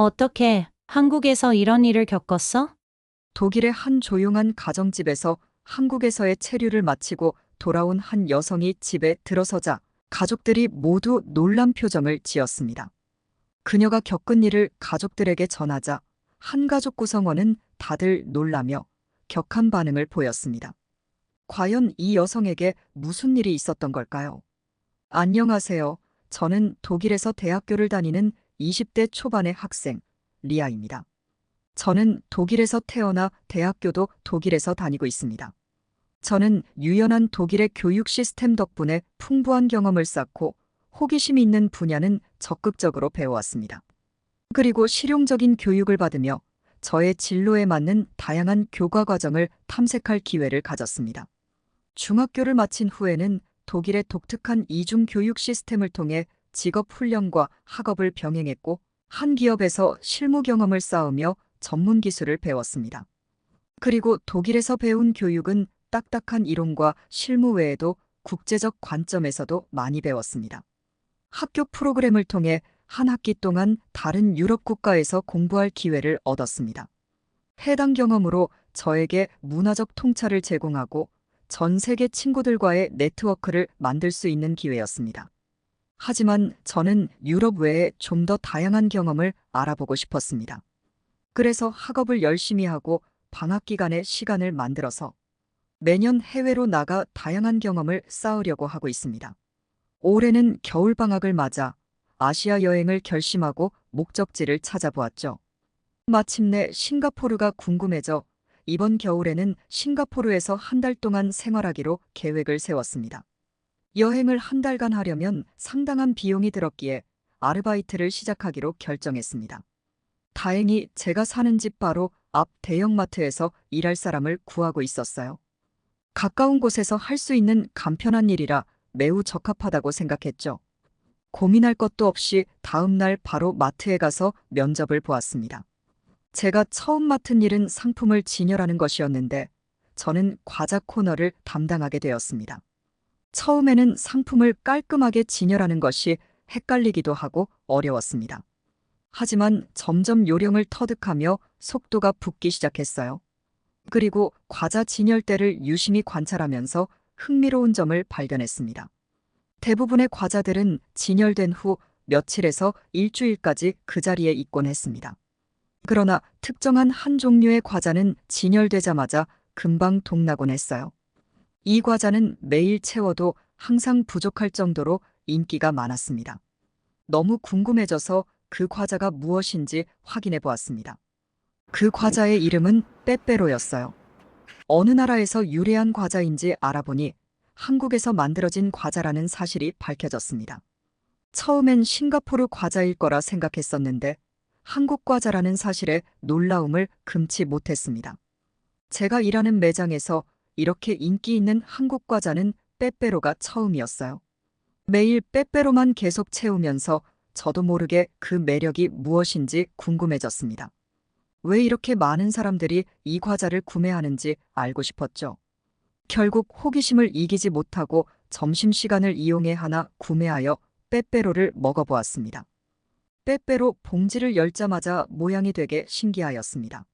어떻게 한국에서 이런 일을 겪었어? 독일의 한 조용한 가정집에서 한국에서의 체류를 마치고 돌아온 한 여성이 집에 들어서자 가족들이 모두 놀란 표정을 지었습니다. 그녀가 겪은 일을 가족들에게 전하자 한 가족 구성원은 다들 놀라며 격한 반응을 보였습니다. 과연 이 여성에게 무슨 일이 있었던 걸까요? 안녕하세요. 저는 독일에서 대학교를 다니는 20대 초반의 학생, 리아입니다. 저는 독일에서 태어나 대학교도 독일에서 다니고 있습니다. 저는 유연한 독일의 교육 시스템 덕분에 풍부한 경험을 쌓고 호기심이 있는 분야는 적극적으로 배워왔습니다. 그리고 실용적인 교육을 받으며 저의 진로에 맞는 다양한 교과 과정을 탐색할 기회를 가졌습니다. 중학교를 마친 후에는 독일의 독특한 이중 교육 시스템을 통해 직업 훈련과 학업을 병행했고 한 기업에서 실무 경험을 쌓으며 전문 기술을 배웠습니다. 그리고 독일에서 배운 교육은 딱딱한 이론과 실무 외에도 국제적 관점에서도 많이 배웠습니다. 학교 프로그램을 통해 한 학기 동안 다른 유럽 국가에서 공부할 기회를 얻었습니다. 해당 경험으로 저에게 문화적 통찰을 제공하고 전 세계 친구들과의 네트워크를 만들 수 있는 기회였습니다. 하지만 저는 유럽 외에 좀 더 다양한 경험을 알아보고 싶었습니다. 그래서 학업을 열심히 하고 방학 기간에 시간을 만들어서 매년 해외로 나가 다양한 경험을 쌓으려고 하고 있습니다. 올해는 겨울방학을 맞아 아시아 여행을 결심하고 목적지를 찾아보았죠. 마침내 싱가포르가 궁금해져 이번 겨울에는 싱가포르에서 한 달 동안 생활하기로 계획을 세웠습니다. 여행을 한 달간 하려면 상당한 비용이 들었기에 아르바이트를 시작하기로 결정했습니다. 다행히 제가 사는 집 바로 앞 대형마트에서 일할 사람을 구하고 있었어요. 가까운 곳에서 할 수 있는 간편한 일이라 매우 적합하다고 생각했죠. 고민할 것도 없이 다음 날 바로 마트에 가서 면접을 보았습니다. 제가 처음 맡은 일은 상품을 진열하는 것이었는데 저는 과자 코너를 담당하게 되었습니다. 처음에는 상품을 깔끔하게 진열하는 것이 헷갈리기도 하고 어려웠습니다. 하지만 점점 요령을 터득하며 속도가 붙기 시작했어요. 그리고 과자 진열대를 유심히 관찰하면서 흥미로운 점을 발견했습니다. 대부분의 과자들은 진열된 후 며칠에서 일주일까지 그 자리에 있곤 했습니다. 그러나 특정한 한 종류의 과자는 진열되자마자 금방 동나곤 했어요. 이 과자는 매일 채워도 항상 부족할 정도로 인기가 많았습니다. 너무 궁금해져서 그 과자가 무엇인지 확인해 보았습니다. 그 과자의 이름은 빼빼로였어요. 어느 나라에서 유래한 과자인지 알아보니 한국에서 만들어진 과자라는 사실이 밝혀졌습니다. 처음엔 싱가포르 과자일 거라 생각했었는데 한국 과자라는 사실에 놀라움을 금치 못했습니다. 제가 일하는 매장에서 이렇게 인기 있는 한국 과자는 빼빼로가 처음이었어요. 매일 빼빼로만 계속 채우면서 저도 모르게 그 매력이 무엇인지 궁금해졌습니다. 왜 이렇게 많은 사람들이 이 과자를 구매하는지 알고 싶었죠. 결국 호기심을 이기지 못하고 점심시간을 이용해 하나 구매하여 빼빼로를 먹어보았습니다. 빼빼로 봉지를 열자마자 모양이 되게 신기하였습니다.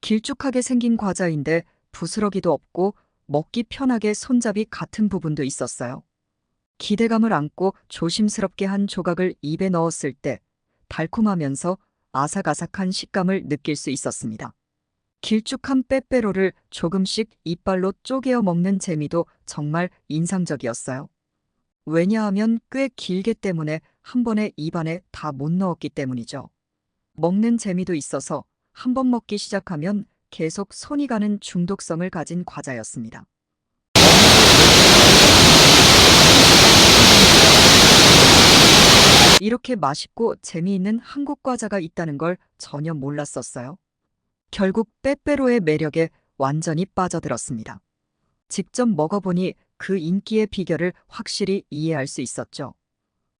길쭉하게 생긴 과자인데 부스러기도 없고 먹기 편하게 손잡이 같은 부분도 있었어요. 기대감을 안고 조심스럽게 한 조각을 입에 넣었을 때 달콤하면서 아삭아삭한 식감을 느낄 수 있었습니다. 길쭉한 빼빼로를 조금씩 이빨로 쪼개어 먹는 재미도 정말 인상적이었어요. 왜냐하면 꽤 길기 때문에 한 번에 입안에 다 못 넣었기 때문이죠. 먹는 재미도 있어서 한 번 먹기 시작하면 계속 손이 가는 중독성을 가진 과자였습니다. 이렇게 맛있고 재미있는 한국 과자가 있다는 걸 전혀 몰랐었어요. 결국 빼빼로의 매력에 완전히 빠져들었습니다. 직접 먹어보니 그 인기의 비결을 확실히 이해할 수 있었죠.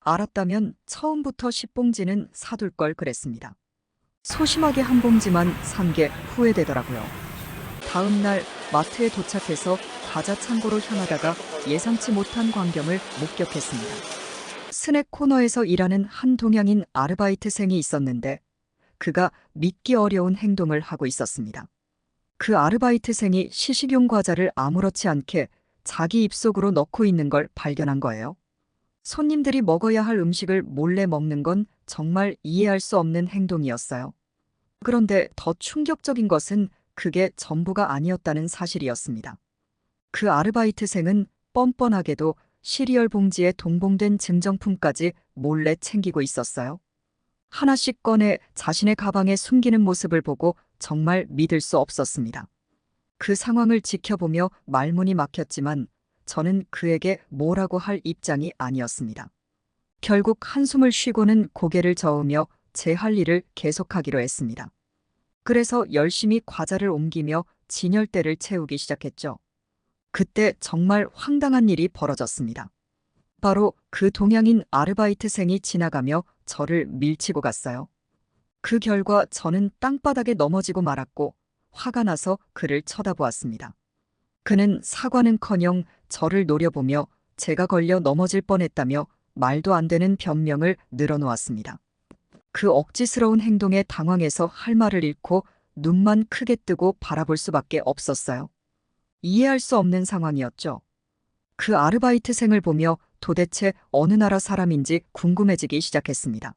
알았다면 처음부터 10봉지는 사둘 걸 그랬습니다. 소심하게 한 봉지만 산 게 후회되더라고요. 다음 날 마트에 도착해서 과자 창고로 향하다가 예상치 못한 광경을 목격했습니다. 스낵 코너에서 일하는 한 동양인 아르바이트생이 있었는데 그가 믿기 어려운 행동을 하고 있었습니다. 그 아르바이트생이 시식용 과자를 아무렇지 않게 자기 입속으로 넣고 있는 걸 발견한 거예요. 손님들이 먹어야 할 음식을 몰래 먹는 건 정말 이해할 수 없는 행동이었어요. 그런데 더 충격적인 것은 그게 전부가 아니었다는 사실이었습니다. 그 아르바이트생은 뻔뻔하게도 시리얼 봉지에 동봉된 증정품까지 몰래 챙기고 있었어요. 하나씩 꺼내 자신의 가방에 숨기는 모습을 보고 정말 믿을 수 없었습니다. 그 상황을 지켜보며 말문이 막혔지만 저는 그에게 뭐라고 할 입장이 아니었습니다. 결국 한숨을 쉬고는 고개를 저으며 제 할 일을 계속하기로 했습니다. 그래서 열심히 과자를 옮기며 진열대를 채우기 시작했죠. 그때 정말 황당한 일이 벌어졌습니다. 바로 그 동양인 아르바이트생이 지나가며 저를 밀치고 갔어요. 그 결과 저는 땅바닥에 넘어지고 말았고 화가 나서 그를 쳐다보았습니다. 그는 사과는커녕 저를 노려보며 제가 걸려 넘어질 뻔했다며 말도 안 되는 변명을 늘어놓았습니다. 그 억지스러운 행동에 당황해서 할 말을 잃고 눈만 크게 뜨고 바라볼 수밖에 없었어요. 이해할 수 없는 상황이었죠. 그 아르바이트생을 보며 도대체 어느 나라 사람인지 궁금해지기 시작했습니다.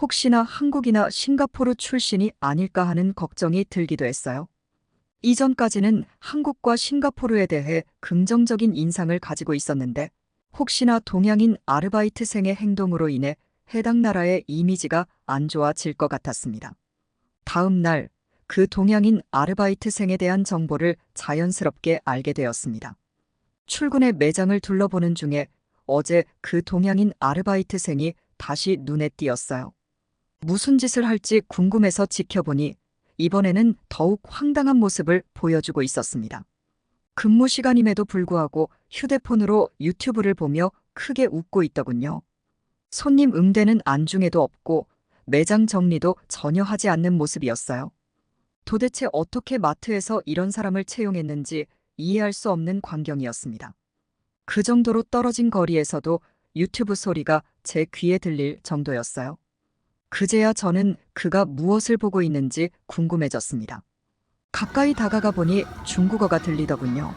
혹시나 한국이나 싱가포르 출신이 아닐까 하는 걱정이 들기도 했어요. 이전까지는 한국과 싱가포르에 대해 긍정적인 인상을 가지고 있었는데 혹시나 동양인 아르바이트생의 행동으로 인해 해당 나라의 이미지가 안 좋아질 것 같았습니다. 다음 날 그 동양인 아르바이트생에 대한 정보를 자연스럽게 알게 되었습니다. 출근해 매장을 둘러보는 중에 어제 그 동양인 아르바이트생이 다시 눈에 띄었어요. 무슨 짓을 할지 궁금해서 지켜보니 이번에는 더욱 황당한 모습을 보여주고 있었습니다. 근무 시간임에도 불구하고 휴대폰으로 유튜브를 보며 크게 웃고 있더군요. 손님 응대는 안중에도 없고 매장 정리도 전혀 하지 않는 모습이었어요. 도대체 어떻게 마트에서 이런 사람을 채용했는지 이해할 수 없는 광경이었습니다. 그 정도로 떨어진 거리에서도 유튜브 소리가 제 귀에 들릴 정도였어요. 그제야 저는 그가 무엇을 보고 있는지 궁금해졌습니다. 가까이 다가가 보니 중국어가 들리더군요.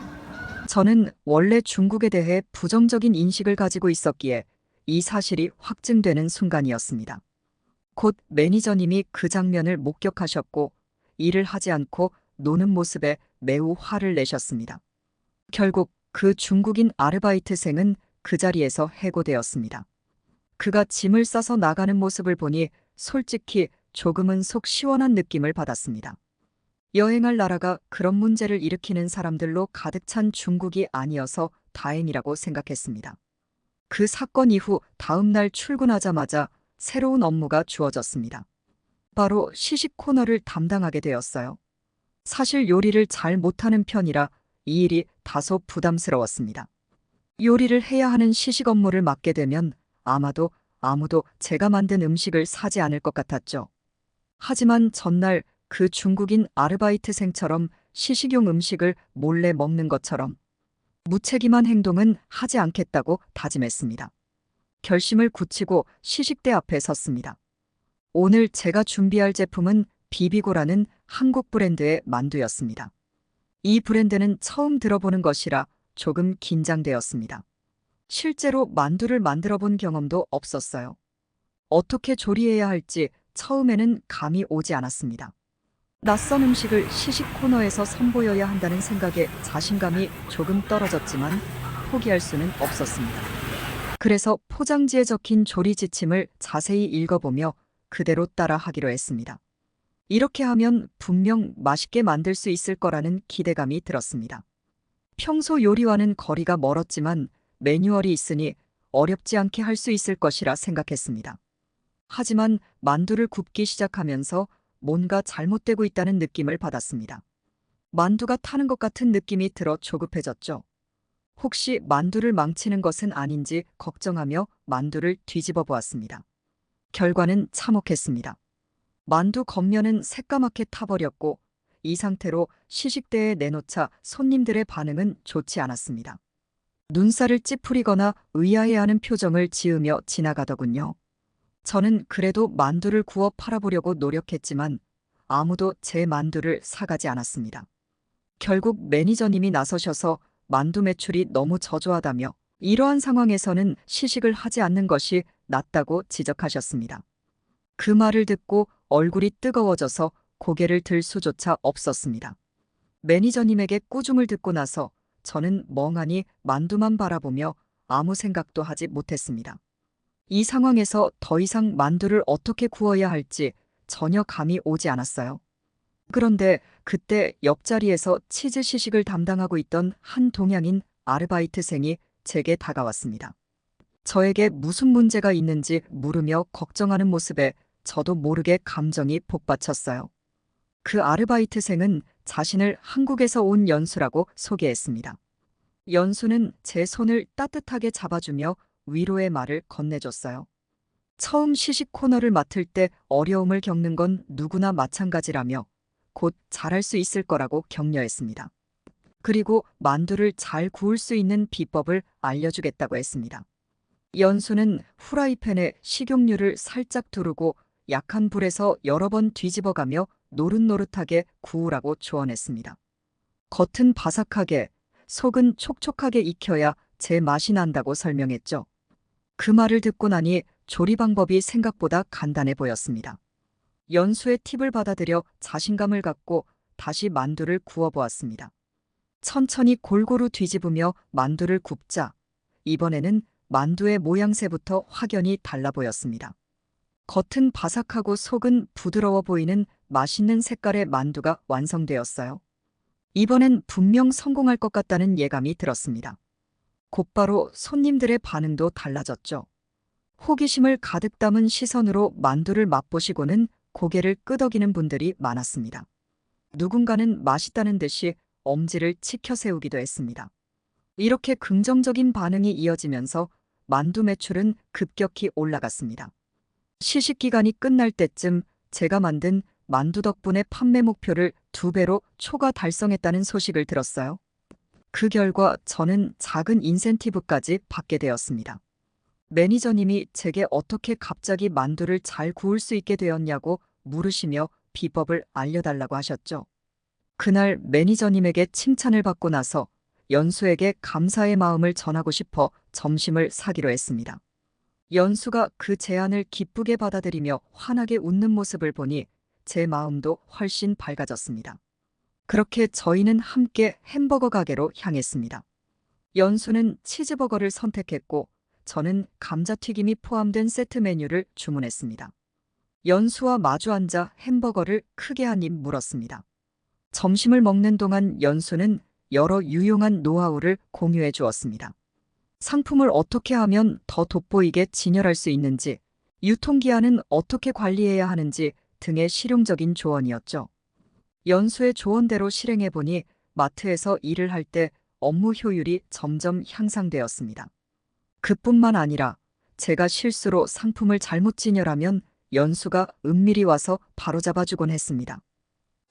저는 원래 중국에 대해 부정적인 인식을 가지고 있었기에 이 사실이 확증되는 순간이었습니다. 곧 매니저님이 그 장면을 목격하셨고 일을 하지 않고 노는 모습에 매우 화를 내셨습니다. 결국 그 중국인 아르바이트생은 그 자리에서 해고되었습니다. 그가 짐을 싸서 나가는 모습을 보니 솔직히 조금은 속 시원한 느낌을 받았습니다. 여행할 나라가 그런 문제를 일으키는 사람들로 가득 찬 중국이 아니어서 다행이라고 생각했습니다. 그 사건 이후 다음 날 출근하자마자 새로운 업무가 주어졌습니다. 바로 시식 코너를 담당하게 되었어요. 사실 요리를 잘 못하는 편이라 이 일이 다소 부담스러웠습니다. 요리를 해야 하는 시식 업무를 맡게 되면 아마도 아무도 제가 만든 음식을 사지 않을 것 같았죠. 하지만 전날 그 중국인 아르바이트생처럼 시식용 음식을 몰래 먹는 것처럼 무책임한 행동은 하지 않겠다고 다짐했습니다. 결심을 굳히고 시식대 앞에 섰습니다. 오늘 제가 준비할 제품은 비비고라는 한국 브랜드의 만두였습니다. 이 브랜드는 처음 들어보는 것이라 조금 긴장되었습니다. 실제로 만두를 만들어 본 경험도 없었어요. 어떻게 조리해야 할지 처음에는 감이 오지 않았습니다. 낯선 음식을 시식 코너에서 선보여야 한다는 생각에 자신감이 조금 떨어졌지만 포기할 수는 없었습니다. 그래서 포장지에 적힌 조리 지침을 자세히 읽어보며 그대로 따라 하기로 했습니다. 이렇게 하면 분명 맛있게 만들 수 있을 거라는 기대감이 들었습니다. 평소 요리와는 거리가 멀었지만 매뉴얼이 있으니 어렵지 않게 할 수 있을 것이라 생각했습니다. 하지만 만두를 굽기 시작하면서 뭔가 잘못되고 있다는 느낌을 받았습니다. 만두가 타는 것 같은 느낌이 들어 조급해졌죠. 혹시 만두를 망치는 것은 아닌지 걱정하며 만두를 뒤집어 보았습니다. 결과는 참혹했습니다. 만두 겉면은 새까맣게 타버렸고 이 상태로 시식대에 내놓자 손님들의 반응은 좋지 않았습니다. 눈살을 찌푸리거나 의아해하는 표정을 지으며 지나가더군요. 저는 그래도 만두를 구워 팔아보려고 노력했지만 아무도 제 만두를 사가지 않았습니다. 결국 매니저님이 나서셔서 만두 매출이 너무 저조하다며 이러한 상황에서는 시식을 하지 않는 것이 낫다고 지적하셨습니다. 그 말을 듣고 얼굴이 뜨거워져서 고개를 들 수조차 없었습니다. 매니저님에게 꾸중을 듣고 나서 저는 멍하니 만두만 바라보며 아무 생각도 하지 못했습니다. 이 상황에서 더 이상 만두를 어떻게 구워야 할지 전혀 감이 오지 않았어요. 그런데 그때 옆자리에서 치즈 시식을 담당하고 있던 한 동양인 아르바이트생이 제게 다가왔습니다. 저에게 무슨 문제가 있는지 물으며 걱정하는 모습에 저도 모르게 감정이 복받쳤어요. 그 아르바이트생은 자신을 한국에서 온 연수라고 소개했습니다. 연수는 제 손을 따뜻하게 잡아주며 위로의 말을 건네줬어요. 처음 시식 코너를 맡을 때 어려움을 겪는 건 누구나 마찬가지라며 곧 잘할 수 있을 거라고 격려했습니다. 그리고 만두를 잘 구울 수 있는 비법을 알려주겠다고 했습니다. 연수는 후라이팬에 식용유를 살짝 두르고 약한 불에서 여러 번 뒤집어가며 노릇노릇하게 구우라고 조언했습니다. 겉은 바삭하게, 속은 촉촉하게 익혀야 제 맛이 난다고 설명했죠. 그 말을 듣고 나니 조리 방법이 생각보다 간단해 보였습니다. 연수의 팁을 받아들여 자신감을 갖고 다시 만두를 구워보았습니다. 천천히 골고루 뒤집으며 만두를 굽자 이번에는 만두의 모양새부터 확연히 달라 보였습니다. 겉은 바삭하고 속은 부드러워 보이는 맛있는 색깔의 만두가 완성되었어요. 이번엔 분명 성공할 것 같다는 예감이 들었습니다. 곧바로 손님들의 반응도 달라졌죠. 호기심을 가득 담은 시선으로 만두를 맛보시고는 고개를 끄덕이는 분들이 많았습니다. 누군가는 맛있다는 듯이 엄지를 치켜 세우기도 했습니다. 이렇게 긍정적인 반응이 이어지면서 만두 매출은 급격히 올라갔습니다. 시식 기간이 끝날 때쯤 제가 만든 만두 덕분에 판매 목표를 두 배로 초과 달성했다는 소식을 들었어요. 그 결과 저는 작은 인센티브까지 받게 되었습니다. 매니저님이 제게 어떻게 갑자기 만두를 잘 구울 수 있게 되었냐고 물으시며 비법을 알려달라고 하셨죠. 그날 매니저님에게 칭찬을 받고 나서 연수에게 감사의 마음을 전하고 싶어 점심을 사기로 했습니다. 연수가 그 제안을 기쁘게 받아들이며 환하게 웃는 모습을 보니 제 마음도 훨씬 밝아졌습니다. 그렇게 저희는 함께 햄버거 가게로 향했습니다. 연수는 치즈버거를 선택했고 저는 감자튀김이 포함된 세트 메뉴를 주문했습니다. 연수와 마주 앉아 햄버거를 크게 한 입 물었습니다. 점심을 먹는 동안 연수는 여러 유용한 노하우를 공유해 주었습니다. 상품을 어떻게 하면 더 돋보이게 진열할 수 있는지, 유통기한은 어떻게 관리해야 하는지 등의 실용적인 조언이었죠. 연수의 조언대로 실행해보니 마트에서 일을 할 때 업무 효율이 점점 향상되었습니다. 그뿐만 아니라 제가 실수로 상품을 잘못 진열하면 연수가 은밀히 와서 바로잡아주곤 했습니다.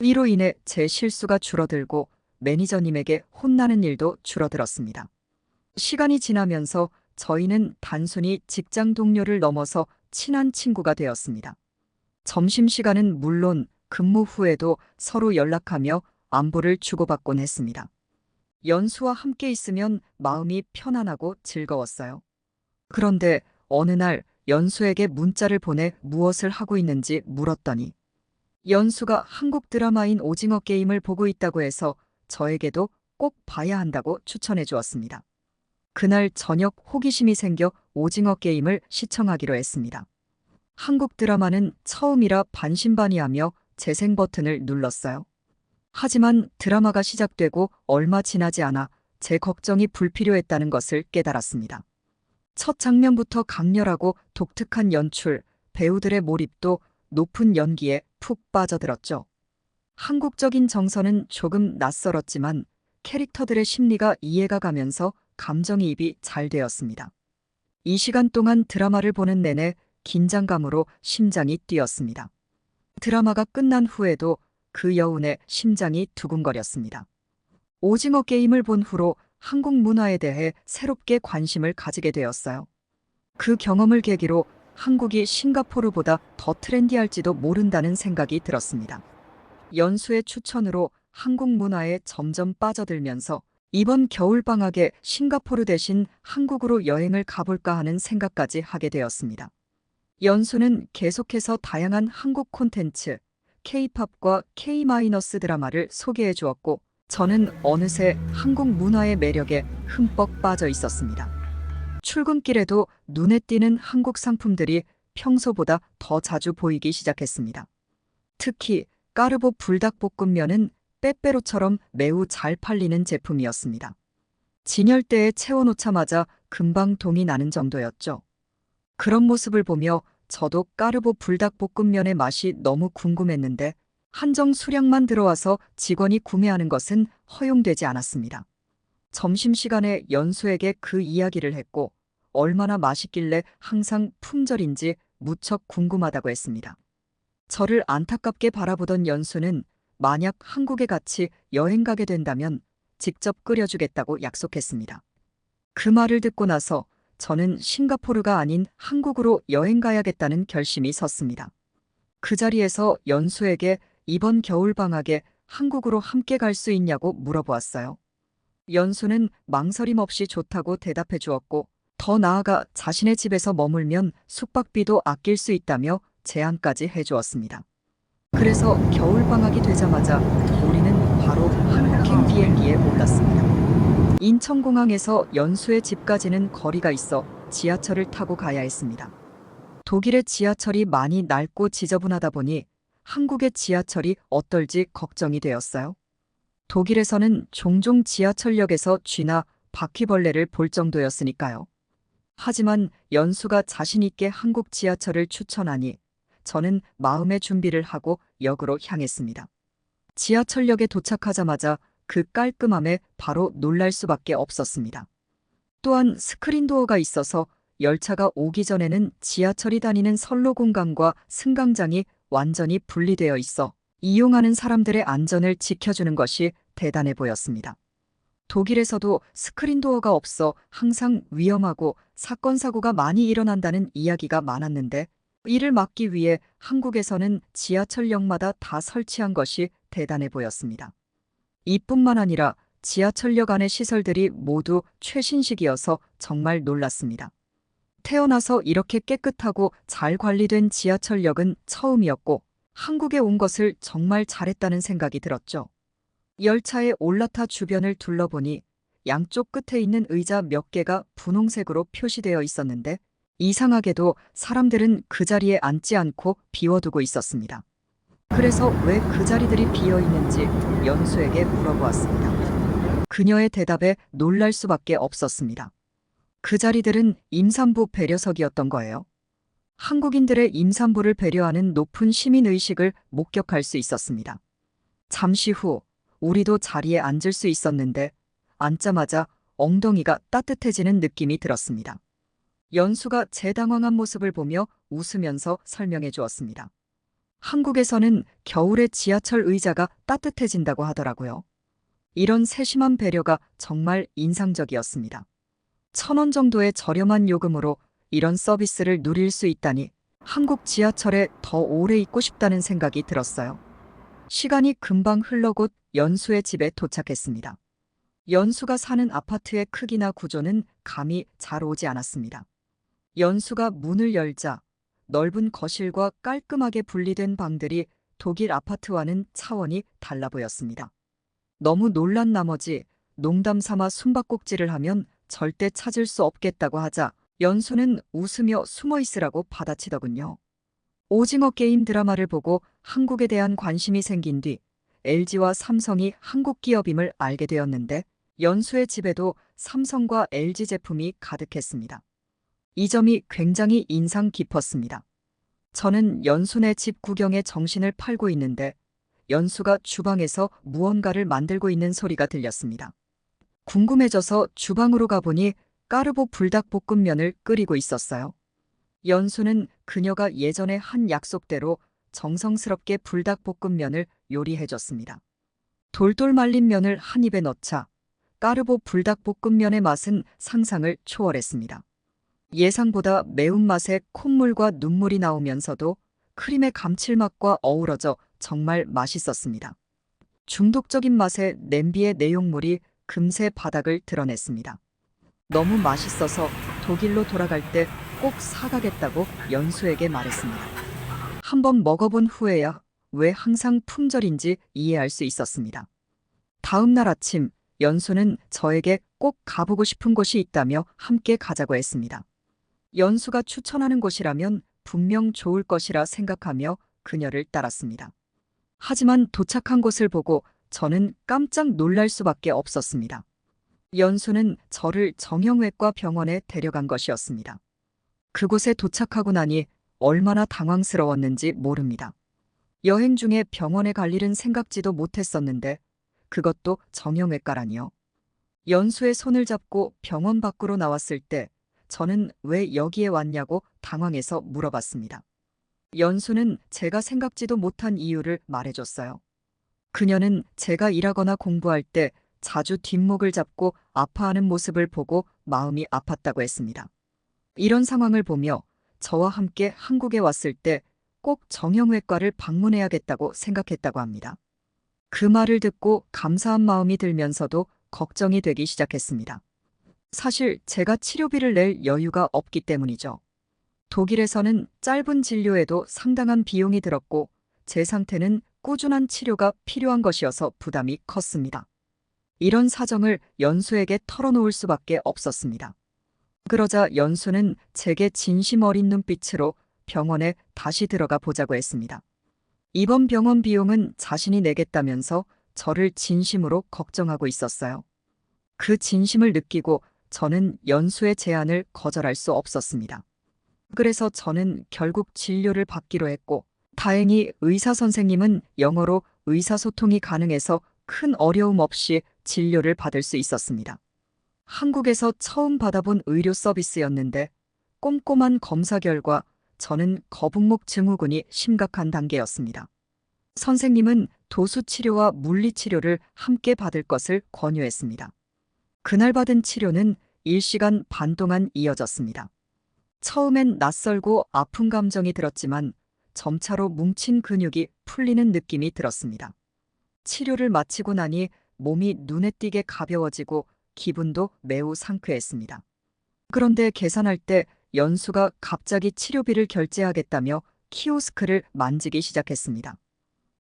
이로 인해 제 실수가 줄어들고 매니저님에게 혼나는 일도 줄어들었습니다. 시간이 지나면서 저희는 단순히 직장 동료를 넘어서 친한 친구가 되었습니다. 점심시간은 물론 근무 후에도 서로 연락하며 안부를 주고받곤 했습니다. 연수와 함께 있으면 마음이 편안하고 즐거웠어요. 그런데 어느 날 연수에게 문자를 보내 무엇을 하고 있는지 물었더니 연수가 한국 드라마인 오징어 게임을 보고 있다고 해서 저에게도 꼭 봐야 한다고 추천해 주었습니다. 그날 저녁 호기심이 생겨 오징어 게임을 시청하기로 했습니다. 한국 드라마는 처음이라 반신반의하며 재생 버튼을 눌렀어요. 하지만 드라마가 시작되고 얼마 지나지 않아 제 걱정이 불필요했다는 것을 깨달았습니다. 첫 장면부터 강렬하고 독특한 연출, 배우들의 몰입도 높은 연기에 푹 빠져들었죠. 한국적인 정서는 조금 낯설었지만 캐릭터들의 심리가 이해가 가면서 감정이입이 잘 되었습니다. 이 시간 동안 드라마를 보는 내내 긴장감으로 심장이 뛰었습니다. 드라마가 끝난 후에도 그 여운에 심장이 두근거렸습니다. 오징어 게임을 본 후로 한국 문화에 대해 새롭게 관심을 가지게 되었어요. 그 경험을 계기로 한국이 싱가포르보다 더 트렌디할지도 모른다는 생각이 들었습니다. 연수의 추천으로 한국 문화에 점점 빠져들면서 이번 겨울방학에 싱가포르 대신 한국으로 여행을 가볼까 하는 생각까지 하게 되었습니다. 연수는 계속해서 다양한 한국 콘텐츠, K-팝과 K- 드라마를 소개해 주었고, 저는 어느새 한국 문화의 매력에 흠뻑 빠져 있었습니다. 출근길에도 눈에 띄는 한국 상품들이 평소보다 더 자주 보이기 시작했습니다. 특히 까르보 불닭볶음면은 빼빼로처럼 매우 잘 팔리는 제품이었습니다. 진열대에 채워놓자마자 금방 동이 나는 정도였죠. 그런 모습을 보며 저도 까르보 불닭볶음면의 맛이 너무 궁금했는데 한정 수량만 들어와서 직원이 구매하는 것은 허용되지 않았습니다. 점심시간에 연수에게 그 이야기를 했고 얼마나 맛있길래 항상 품절인지 무척 궁금하다고 했습니다. 저를 안타깝게 바라보던 연수는 만약 한국에 같이 여행 가게 된다면 직접 끓여주겠다고 약속했습니다. 그 말을 듣고 나서 저는 싱가포르가 아닌 한국으로 여행 가야겠다는 결심이 섰습니다. 그 자리에서 연수에게 이번 겨울방학에 한국으로 함께 갈 수 있냐고 물어보았어요. 연수는 망설임 없이 좋다고 대답해 주었고, 더 나아가 자신의 집에서 머물면 숙박비도 아낄 수 있다며 제안까지 해 주었습니다. 그래서 겨울방학이 되자마자 우리는 바로 한국행 비행기에 올랐습니다. 인천공항에서 연수의 집까지는 거리가 있어 지하철을 타고 가야 했습니다. 독일의 지하철이 많이 낡고 지저분하다 보니 한국의 지하철이 어떨지 걱정이 되었어요. 독일에서는 종종 지하철역에서 쥐나 바퀴벌레를 볼 정도였으니까요. 하지만 연수가 자신있게 한국 지하철을 추천하니 저는 마음의 준비를 하고 역으로 향했습니다. 지하철역에 도착하자마자 그 깔끔함에 바로 놀랄 수밖에 없었습니다. 또한 스크린도어가 있어서 열차가 오기 전에는 지하철이 다니는 선로 공간과 승강장이 완전히 분리되어 있어 이용하는 사람들의 안전을 지켜주는 것이 대단해 보였습니다. 독일에서도 스크린도어가 없어 항상 위험하고 사건, 사고가 많이 일어난다는 이야기가 많았는데 이를 막기 위해 한국에서는 지하철역마다 다 설치한 것이 대단해 보였습니다. 이뿐만 아니라 지하철역 안의 시설들이 모두 최신식이어서 정말 놀랐습니다. 태어나서 이렇게 깨끗하고 잘 관리된 지하철역은 처음이었고 한국에 온 것을 정말 잘했다는 생각이 들었죠. 열차에 올라타 주변을 둘러보니 양쪽 끝에 있는 의자 몇 개가 분홍색으로 표시되어 있었는데 이상하게도 사람들은 그 자리에 앉지 않고 비워두고 있었습니다. 그래서 왜 그 자리들이 비어 있는지 연수에게 물어보았습니다. 그녀의 대답에 놀랄 수밖에 없었습니다. 그 자리들은 임산부 배려석이었던 거예요. 한국인들의 임산부를 배려하는 높은 시민의식을 목격할 수 있었습니다. 잠시 후 우리도 자리에 앉을 수 있었는데 앉자마자 엉덩이가 따뜻해지는 느낌이 들었습니다. 연수가 제 당황한 모습을 보며 웃으면서 설명해 주었습니다. 한국에서는 겨울에 지하철 의자가 따뜻해진다고 하더라고요. 이런 세심한 배려가 정말 인상적이었습니다. 천 원 정도의 저렴한 요금으로 이런 서비스를 누릴 수 있다니 한국 지하철에 더 오래 있고 싶다는 생각이 들었어요. 시간이 금방 흘러 곧 연수의 집에 도착했습니다. 연수가 사는 아파트의 크기나 구조는 감이 잘 오지 않았습니다. 연수가 문을 열자 넓은 거실과 깔끔하게 분리된 방들이 독일 아파트와는 차원이 달라 보였습니다. 너무 놀란 나머지 농담 삼아 숨바꼭질을 하면 절대 찾을 수 없겠다고 하자 연수는 웃으며 숨어 있으라고 받아치더군요. 오징어 게임 드라마를 보고 한국에 대한 관심이 생긴 뒤 LG와 삼성이 한국 기업임을 알게 되었는데 연수의 집에도 삼성과 LG 제품이 가득했습니다. 이 점이 굉장히 인상 깊었습니다. 저는 연수네 집 구경에 정신을 팔고 있는데 연수가 주방에서 무언가를 만들고 있는 소리가 들렸습니다. 궁금해져서 주방으로 가보니 까르보 불닭볶음면을 끓이고 있었어요. 연수는 그녀가 예전에 한 약속대로 정성스럽게 불닭볶음면을 요리해줬습니다. 돌돌 말린 면을 한 입에 넣자 까르보 불닭볶음면의 맛은 상상을 초월했습니다. 예상보다 매운맛에 콧물과 눈물이 나오면서도 크림의 감칠맛과 어우러져 정말 맛있었습니다. 중독적인 맛에 냄비의 내용물이 금세 바닥을 드러냈습니다. 너무 맛있어서 독일로 돌아갈 때 꼭 사가겠다고 연수에게 말했습니다. 한번 먹어본 후에야 왜 항상 품절인지 이해할 수 있었습니다. 다음 날 아침, 연수는 저에게 꼭 가보고 싶은 곳이 있다며 함께 가자고 했습니다. 연수가 추천하는 곳이라면 분명 좋을 것이라 생각하며 그녀를 따랐습니다. 하지만 도착한 곳을 보고 저는 깜짝 놀랄 수밖에 없었습니다. 연수는 저를 정형외과 병원에 데려간 것이었습니다. 그곳에 도착하고 나니 얼마나 당황스러웠는지 모릅니다. 여행 중에 병원에 갈 일은 생각지도 못했었는데 그것도 정형외과라니요. 연수의 손을 잡고 병원 밖으로 나왔을 때 저는 왜 여기에 왔냐고 당황해서 물어봤습니다. 연수는 제가 생각지도 못한 이유를 말해줬어요. 그녀는 제가 일하거나 공부할 때 자주 뒷목을 잡고 아파하는 모습을 보고 마음이 아팠다고 했습니다. 이런 상황을 보며 저와 함께 한국에 왔을 때 꼭 정형외과를 방문해야겠다고 생각했다고 합니다. 그 말을 듣고 감사한 마음이 들면서도 걱정이 되기 시작했습니다. 사실 제가 치료비를 낼 여유가 없기 때문이죠. 독일에서는 짧은 진료에도 상당한 비용이 들었고 제 상태는 꾸준한 치료가 필요한 것이어서 부담이 컸습니다. 이런 사정을 연수에게 털어놓을 수밖에 없었습니다. 그러자 연수는 제게 진심 어린 눈빛으로 병원에 다시 들어가 보자고 했습니다. 이번 병원 비용은 자신이 내겠다면서 저를 진심으로 걱정하고 있었어요. 그 진심을 느끼고 저는 연수의 제안을 거절할 수 없었습니다. 그래서 저는 결국 진료를 받기로 했고, 다행히 의사 선생님은 영어로 의사소통이 가능해서 큰 어려움 없이 진료를 받을 수 있었습니다. 한국에서 처음 받아본 의료 서비스였는데, 꼼꼼한 검사 결과 저는 거북목 증후군이 심각한 단계였습니다. 선생님은 도수 치료와 물리 치료를 함께 받을 것을 권유했습니다. 그날 받은 치료는 1시간 반 동안 이어졌습니다. 처음엔 낯설고 아픈 감정이 들었지만 점차로 뭉친 근육이 풀리는 느낌이 들었습니다. 치료를 마치고 나니 몸이 눈에 띄게 가벼워지고 기분도 매우 상쾌했습니다. 그런데 계산할 때 연수가 갑자기 치료비를 결제하겠다며 키오스크를 만지기 시작했습니다.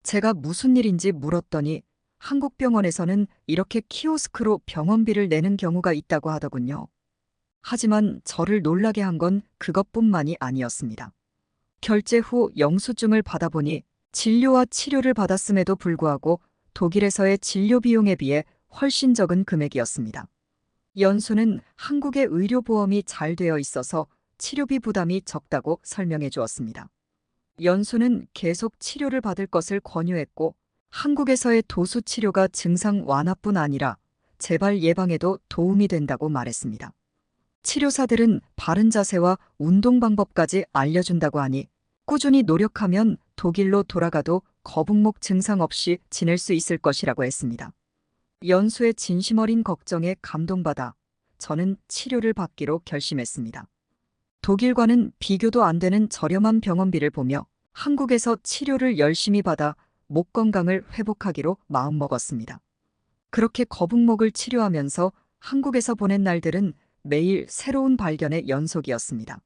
제가 무슨 일인지 물었더니 한국 병원에서는 이렇게 키오스크로 병원비를 내는 경우가 있다고 하더군요. 하지만 저를 놀라게 한 건 그것뿐만이 아니었습니다. 결제 후 영수증을 받아보니 진료와 치료를 받았음에도 불구하고 독일에서의 진료 비용에 비해 훨씬 적은 금액이었습니다. 연수는 한국의 의료보험이 잘 되어 있어서 치료비 부담이 적다고 설명해 주었습니다. 연수는 계속 치료를 받을 것을 권유했고 한국에서의 도수 치료가 증상 완화뿐 아니라 재발 예방에도 도움이 된다고 말했습니다. 치료사들은 바른 자세와 운동 방법까지 알려준다고 하니 꾸준히 노력하면 독일로 돌아가도 거북목 증상 없이 지낼 수 있을 것이라고 했습니다. 연수의 진심 어린 걱정에 감동받아 저는 치료를 받기로 결심했습니다. 독일과는 비교도 안 되는 저렴한 병원비를 보며 한국에서 치료를 열심히 받아 목 건강을 회복하기로 마음먹었습니다. 그렇게 거북목을 치료하면서 한국에서 보낸 날들은 매일 새로운 발견의 연속이었습니다.